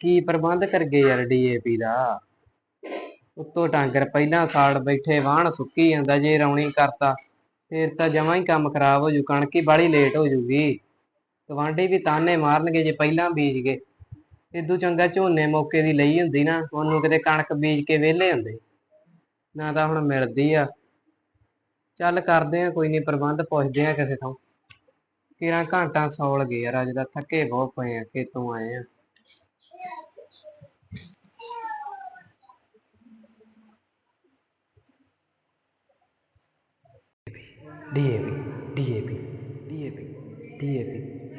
ਕੀ ਪ੍ਰਬੰਧ ਕਰ ਗਏ ਯਾਰ ਡੀਏਪੀ ਦਾ? ਉੱਤੋਂ ਟਾਂਗਰ ਪਹਿਲਾਂ ਸਾਲ ਬੈਠੇ, ਵਾਹਣ ਸੁੱਕੀ ਜਾਂਦਾ, ਜੇ ਰੌਣੀ ਕਰਤਾ, ਫੇਰ ਤਾਂ ਜਮਾਂ ਹੀ ਕੰਮ ਖਰਾਬ ਹੋ ਜੂ, ਕਣਕ ਹੀ ਬਾੜੀ ਲੇਟ ਹੋ ਜੂਗੀ। ਗਵਾਂਢੀ ਵੀ ਤਾਨੇ ਮਾਰਨਗੇ ਜੇ ਪਹਿਲਾਂ ਬੀਜ ਗਏ। ਇਦੋਂ ਚੰਗਾ ਝੋਨੇ ਮੌਕੇ ਦੀ ਲਈ ਹੁੰਦੀ ਨਾ, ਉਹਨੂੰ ਕਿਤੇ ਕਣਕ ਬੀਜ ਕੇ ਵਿਹਲੇ ਹੁੰਦੇ। ਨਾ ਤਾਂ ਹੁਣ ਮਿਲਦੀ ਆ। ਚੱਲ ਕਰਦੇ ਆ, ਕੋਈ ਨਹੀਂ ਪ੍ਰਬੰਧ ਪੁੱਛਦੇ ਆ ਕਿਸੇ ਤੋਂ। ਕਿਰਾਂ ਘੰਟਾ ਸੌਲ ਗਏ ਯਾਰ, ਅੱਜ ਦਾ ਥੱਕੇ ਬਹੁਤ ਪਏ ਆ, ਖੇਤੋਂ ਆਏ ਆ। DAP DAP DAP DAP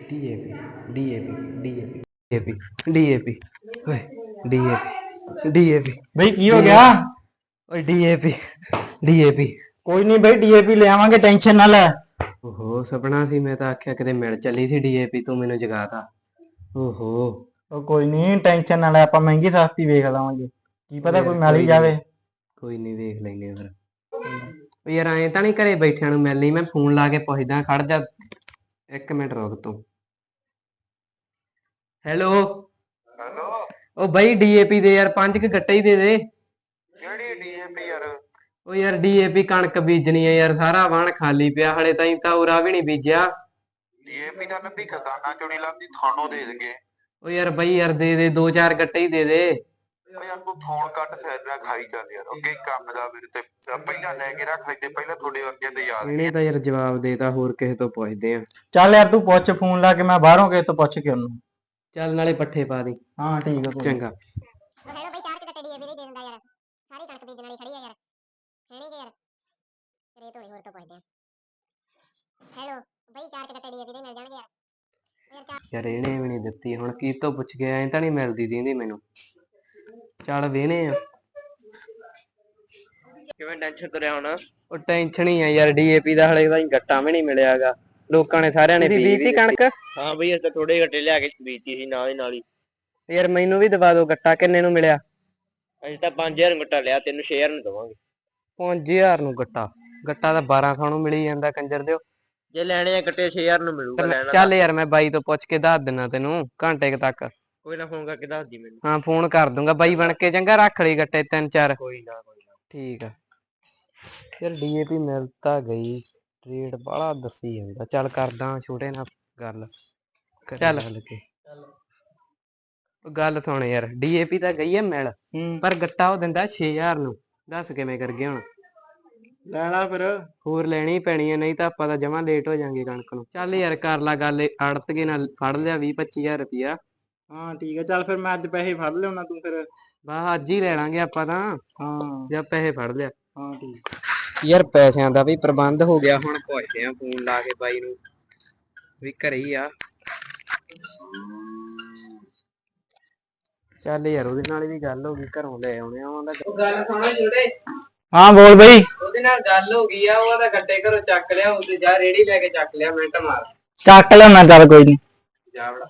DAP DAP DAP DAP DAP ਓਏ ਡੀਏਪੀ ਡੀਏਪੀ ਬਈ ਕੀ ਹੋ ਗਿਆ ਓਏ ਡੀਏਪੀ ਡੀਏਪੀ ਕੋਈ ਨਹੀਂ ਬਈ ਡੀਏਪੀ ਲੈ ਆਵਾਂਗੇ ਟੈਨਸ਼ਨ ਨਾ ਲੈ ਓਹੋ ਸੁਪਨਾ ਸੀ ਮੈਂ ਤਾਂ ਆਖਿਆ ਕਿਤੇ ਮਿਲ ਚੱਲੀ ਸੀ ਡੀਏਪੀ ਤੂੰ ਮੈਨੂੰ ਜਗਾਤਾ ਓਹੋ ਉਹ ਕੋਈ ਨਹੀਂ ਟੈਨਸ਼ਨ ਨਾ ਲੈ ਆਪਾਂ ਮਹਿੰਗੀ ਸਸਤੀ ਵੇਖ ਲਵਾਂਗੇ ਕੀ ਪਤਾ ਕੋਈ ਮਿਲ ਹੀ ਜਾਵੇ ਕੋਈ ਨਹੀਂ ਵੇਖ ਲੈਨੇ ਆ ਫਿਰ ਓ ਯਾਰ ਐਂ ਤਾਂ ਨਹੀਂ ਘਰੇ ਬੈਠਿਆਂ ਨੂੰ ਮਿਲ ਲਈ ਮੈਂ ਫੋਨ ਲਾ ਕੇ ਪੁੱਛਦਾ ਖੜ ਜਾ ਇੱਕ ਮਿੰਟ ਰੁਕ ਤੂੰ। ਹੈਲੋ। ਹੈਲੋ। ਓ ਬਾਈ ਡੀਏਪੀ ਦੇ ਯਾਰ ਪੰਜ ਕ ਗੱਟੇ ਹੀ ਦੇ ਦੇ। ਕਿਹੜੀ ਡੀਏਪੀ ਯਾਰ? ਓ ਯਾਰ ਡੀਏਪੀ ਕਣਕ ਬੀਜਣੀ ਆ ਯਾਰ ਸਾਰਾ ਵਾਣ ਖਾਲੀ ਪਿਆ ਹਲੇ ਤਾਈਂ ਤਾਂ ਉਰਾ ਵੀ ਨਹੀਂ ਬੀਜਿਆ। ਡੀਏਪੀ ਦਾ ਨੱਬੀ ਖਜ਼ਾਨਾ ਚੋਂ ਨਹੀਂ ਲੱਭਦੀ ਤੁਹਾਨੂੰ ਦੇ ਦੇਗੇ। ਓ ਯਾਰ ਬਾਈ ਯਾਰ ਦੇ ਦੇ ਦੋ ਚਾਰ ਗੱਟੇ ਹੀ ਦੇ ਦੇ। ਓ ਯਾਰ ਤੂੰ ਫੋਨ ਕੱਟ ਸਿਰ ਨਾ ਖਾਈ ਚੱਲ ਯਾਰ ਅੱਗੇ ਕੰਮ ਦਾ ਮੇਰੇ ਤੇ ਪਹਿਲਾਂ ਲੈ ਕੇ ਰੱਖ ਲੈਂਦੇ ਪਹਿਲਾਂ ਤੁਹਾਡੇ ਵਰਗੇ ਤੇ ਯਾਦ ਇਹਨੇ ਤਾਂ ਯਾਰ ਜਵਾਬ ਦੇਤਾ ਹੋਰ ਕਿਸੇ ਤੋਂ ਪੁੱਛਦੇ ਆ। ਚੱਲ ਯਾਰ ਤੂੰ ਪੁੱਛ ਫੋਨ ਲਾ ਕੇ ਮੈਂ ਬਾਹਰੋਂ ਕਿਸੇ ਤੋਂ ਪੁੱਛ ਕੇ ਉਹਨੂੰ ਚੱਲ ਨਾਲੇ ਪੱਠੇ ਪਾ ਦੀ। ਹਾਂ ਠੀਕ ਹੈ ਕੋਈ। ਚੰਗਾ। ਉਹ ਹੈਲੋ ਬਈ ਚਾਰ ਕੁ ਗੱਟੇ ਡੀਏਪੀ ਦੇ ਦੇ ਦਿੰਦਾ ਯਾਰ। ਸਾਰੀ ਕਣਕ ਬੀਜਣ ਵਾਲੀ ਖੜੀ ਆ ਯਾਰ। ਹੈ ਨੀ ਗੇ ਯਾਰ। ਰੇਤ ਹੋਣੀ ਹੋਰ ਤੋਂ ਪੁੱਛਦੇ ਆ। ਹੈਲੋ ਬਈ ਚਾਰ ਕੁ ਗੱਟੇ ਡੀਏਪੀ ਦੇ ਮਿਲ ਜਾਣਗੇ ਯਾਰ। ਯਾਰ ਇਹਨੇ ਵੀ ਨਹੀਂ ਦਿੱਤੀ ਹੁਣ ਕੀ ਤੋਂ ਪੁੱਛ ਗਿਆ ਐਂ ਤਾਂ ਨਹੀਂ ਮਿਲਦੀ ਦੀਂਦੀ ਮੈਨੂੰ। ਚੱਲ ਵੇਨੇ ਆ। ਕਿਵੇਂ ਟੈਨਸ਼ਨ ਤੇ ਰਿਹਾ ਹੁਣ? ਉਹ ਟੈਨਸ਼ਨ ਹੀ ਆ ਯਾਰ ਡੀਏਪੀ ਦਾ ਹਲੇ ਤਾਂ ਗੱਟਾ ਵੀ ਨਹੀਂ ਮਿਲਿਆਗਾ ਲੋਕਾਂ ਨੇ ਸਾਰਿਆਂ ਨੇ ਬੀਜਤੀ ਬੀਜਤੀ ਕਣਕ? ਹਾਂ ਬਈ ਅਸੀਂ ਥੋੜੇ ਗੱਟੇ ਲਿਆ ਕੇ ਬੀਜਤੀ ਸੀ ਨਾਲ ਹੀ ਨਾਲ ਹੀ। ਯਾਰ ਮੈਨੂੰ ਵੀ ਦਵਾ ਦਿਓ ਗੱਟਾ ਕਿੰਨੇ ਨੂੰ ਮਿਲਿਆ? ਅਸੀਂ ਤਾਂ 5000 ਗੱਟਾ ਲਿਆ ਤੈਨੂੰ 6000 ਨੂੰ ਦਵਾਂਗੇ। 5000 ਨੂੰ ਗੱਟਾ। ਗੱਟਾ ਤਾਂ 1200 ਨੂੰ ਮਿਲੀ ਜਾਂਦਾ ਕੰਜਰ ਦਿਓ। ਜੇ ਲੈਣੇ ਆ ਗੱਟੇ 6000 ਨੂੰ ਮਿਲੂਗਾ ਲੈਣਾ ਚੱਲ ਯਾਰ ਮੈਂ ਬਾਈ ਤੋਂ ਪੁੱਛ ਕੇ ਦੱਸ ਦਿੰਨਾ ਤੈਨੂੰ ਘੰਟੇ ਤੱਕ। ਕੋਈ ਨਾ ਫੋਨ ਕਰਕੇ ਦੱਸ ਦੀ ਮੈਨੂੰ। ਹਾਂ ਫੋਨ ਕਰ ਦੂੰਗਾ ਬਾਈ ਬਣ ਕੇ ਚੰਗਾ ਰੱਖ ਲਈ ਗੱਟੇ ਤਿੰਨ ਚਾਰ। ਕੋਈ ਨਾ ਕੋਈ ਨਾ। ਠੀਕ ਆ। ਯਾਰ ਡੀਏਪੀ ਮਿਲ ਤਾਂ ਗਈ ਰੇਟ ਬਾਹਲਾ ਦੱਸੀ ਜਾਂਦਾ। ਚੱਲ ਕਰਦਾ ਛੋਟੇ ਨਾਲ ਗੱਲ। ਚੱਲ। ਉਹ ਗੱਲ ਸੁਣ ਯਾਰ ਡੀਏਪੀ ਤਾਂ ਗਈ ਐ ਮਿਲ ਹੂੰ। ਪਰ ਗੱਟਾ ਉਹ ਦਿੰਦਾ 6000 ਨੂੰ। ਦੱਸ ਕਿਵੇਂ ਕਰ ਗਿਆ ਹੁਣ? ਲੈਣਾ ਫਿਰ। ਹੋਰ ਲੈਣੀ ਹੀ ਪੈਣੀ ਐ ਨਹੀਂ ਤਾਂ ਆਪਾਂ ਤਾਂ ਜਮਾਂ ਲੇਟ ਹੋ ਜਾਾਂਗੇ ਕਣਕ ਨੂੰ। ਚੱਲ ਯਾਰ ਕਰ ਲਾ ਗੱਲ ਅੜਤ ਕੇ ਨਾਲ ਫੜ ਲਿਆ 20 25000 ਰੁਪਿਆ ਹਾਂ ਠੀਕ ਹੈ ਚੱਲ ਫਿਰ ਮੈਂ ਅੱਜ ਪੈਸੇ ਫੜ ਲਿਆਉਣਾ ਤੂੰ ਫਿਰ। ਬਸ ਅੱਜ ਹੀ ਲੈ ਲਾਂਗੇ ਆਪਾਂ ਤਾਂ। ਹਾਂ। ਜਾਂ ਪੈਸੇ ਫੜ ਲਿਆ। ਹਾਂ ਠੀਕ। ਯਾਰ ਪੈਸਿਆਂ ਦਾ ਵੀ ਪ੍ਰਬੰਧ ਹੋ ਗਿਆ। ਹੁਣ ਪੁੱਛਦੇ ਆ ਫੋਨ ਲਾ ਕੇ ਬਾਈ ਨੂੰ ਵੀ ਘਰੇ ਹੀ ਆ। ਚੱਲ ਯਾਰ ਉਹਦੇ ਨਾਲ ਵੀ ਗੱਲ ਹੋ ਗਈ। ਘਰੋਂ ਲੈ ਆਉਣੇ ਆ ਉਹਦਾ ਉਹ ਗੱਲ ਸੁਣਾ ਜੁੜੇ। ਹਾਂ ਬੋਲ ਬਈ। ਉਹਦੇ ਨਾਲ ਗੱਲ ਹੋ ਗਈ ਆ। ਉਹਦਾ ਗੱਟੇ ਘਰੋਂ ਚੱਕ ਲਿਆ। ਉਹਦੇ ਜਾ ਰੇੜੀ ਲੈ ਕੇ ਚੱਕ ਲਿਆ। ਮਿੰਟ ਮਾਰ। ਚੱਕ ਲੈਣਾ ਚੱਲ ਕੋਈ ਨਹੀਂ ਜਾ ਵੜਾ।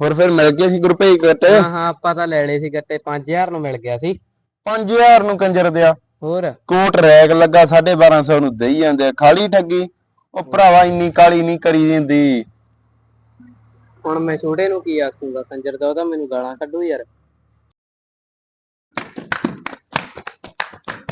ਹੋਰ ਫਿਰ ਮਿਲ ਗਏ ਸੀ ਗੁਰਪੇ ਗੱਟੇ? ਹਾਂ ਹਾਂ ਆਪਾਂ ਤਾਂ ਲੈ ਲਏ ਸੀ ਗੱਟੇ 5000 ਨੂੰ ਮਿਲ ਗਿਆ ਸੀ। 5000 ਨੂੰ ਕੰਜਰ ਦਿਆ। ਹੋਰ? ਕੋਟ ਰੈਕ ਲੱਗਾ 1250 ਨੂੰ ਦੇਈ ਜਾਂਦੇ ਆ। ਖਾਲੀ ਠੱਗੀ। ਉਹ ਭਰਾਵਾ ਇੰਨੀ ਕਾਲੀ ਨਹੀਂ ਕਰੀ ਦਿੰਦੀ। ਹੁਣ ਮੈਂ ਛੋਟੇ ਨੂੰ ਕੀ ਆਖੂੰਗਾ ਕੰਜਰ ਦਾ ਉਹਦਾ ਮੈਨੂੰ ਗਾਲਾਂ ਕੱਢੂ ਯਾਰ।